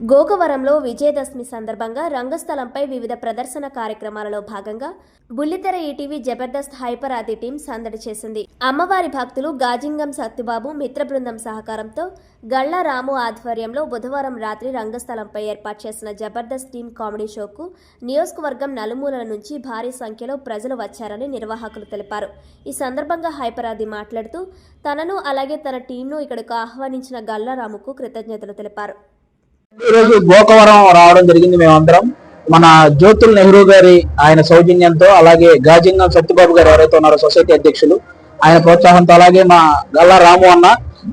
గోకవరంలో విజయదశమి సందర్భంగా రంగస్థలంపై వివిధ ప్రదర్శన కార్యక్రమాలలో భాగంగా బుల్లితెర ETV Jabardasth hyper Aadi team సందడి చేసింది. అమ్మవారి భక్తులు గాజింగం సత్తుబాబు మిత్ర బృందం సహకారంతో గళ్ళరాము ఆధ్వర్యంలో బుధవారం రాత్రి రంగస్థలంపై ఏర్పాటు చేసిన జబర్దస్త్ టీం కామెడీ షోకు నియోజకవర్గం నలుమూలల నుంచి భారీ సంఖ్యలో ప్రజలు వచ్చారని నిర్వాహకులు తెలిపారు. ఈ సందర్భంగా హైపర్ ఆది మాట్లాడుతూ తనను అలాగే తన టీంను ఇక్కడకు ఆహ్వానించిన గల్లారాముకు కృతజ్ఞతలు తెలిపారు. ఈరోజు గోకవరం రావడం జరిగింది మేమందరం. మన జ్యోతుల్ నెహ్రూ గారి ఆయన సౌజన్యంతో అలాగే గాజింగం సత్యబాబు గారు ఎవరైతే ఉన్నారో సొసైటీ అధ్యక్షులు ఆయన ప్రోత్సాహంతో అలాగే మా గల్లా రాము అన్న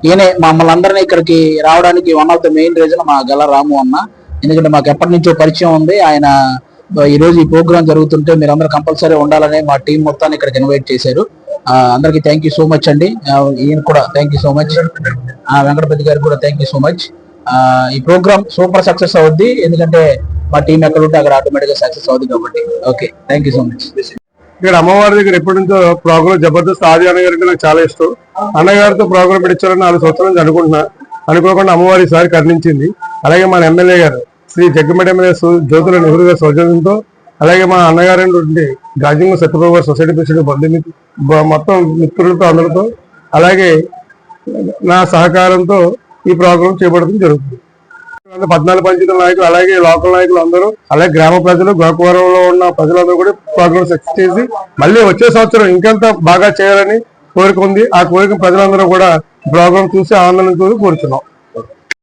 ఈయనే మమ్మల్ని అందరినీ ఇక్కడికి రావడానికి one of the main reason మా గల్లా రాము అన్న. ఎందుకంటే మాకు ఎప్పటి నుంచో పరిచయం ఉంది. ఆయన ఈ రోజు ఈ ప్రోగ్రామ్ జరుగుతుంటే మీరు అందరూ కంపల్సరీ ఉండాలని మా టీం మొత్తాన్ని ఇక్కడికి ఇన్వైట్ చేశారు. అందరికీ థ్యాంక్ యూ సో మచ్ అండి. ఈయన కూడా thank you so much Venkatapathi గారికి కూడా థ్యాంక్ యూ సో మచ్ ఈ ప్రోగ్రామ్ సూపర్ సక్సెస్ అవుద్ది. ఎందుకంటే మా టీం ఎక్కడ ఉంటే అక్కడ ఆటోమేటిక్గా సక్సెస్ అవుద్ది కాబట్టి. Okay thank you so much. ఇక్కడ అమ్మవారి దగ్గర ఎప్పటి నుంచో ప్రోగ్రామ్ జబర్దస్త్ ఆది అన్నగారు అంటే నాకు చాలా ఇష్టం. అన్నగారితో ప్రోగ్రామ్ పెట్టించాలని నాలుగు సంవత్సరాల నుంచి అనుకుంటున్నా. అనుకోకుండా అమ్మవారి సారి కర్ణించింది. అలాగే మన ఎమ్మెల్యే గారు శ్రీ జగ్గమేట ఎమ్మెల్యే సు- జ్యోతుల నెహ్రూ గారి సౌజన్యంతో అలాగే మా అన్నగారు గాజింగ్ సత్యప్రభు గారు సొసైటీ ప్రెసిడెంట్ బంధుమిత్రు మొత్తం మిత్రులతో అందరితో అలాగే నా సహకారంతో ఈ ప్రోగ్రాం చేపట్టడం జరుగుతుంది. పద్నాలుగు పంచాయతీల నాయకులు అలాగే లోకల్ నాయకులు అందరూ అలాగే గ్రామ ప్రజలు గోకవరంలో ఉన్న ప్రజలందరూ కూడా ప్రోగ్రామ్ సక్సెస్ చేసి మళ్ళీ వచ్చే సంవత్సరం ఇంకెంత బాగా చేయాలని కోరిక ఉంది. ఆ కోరిక ప్రజలందరూ కూడా ప్రోగ్రామ్ చూసి ఆనందం కోరుతున్నాం.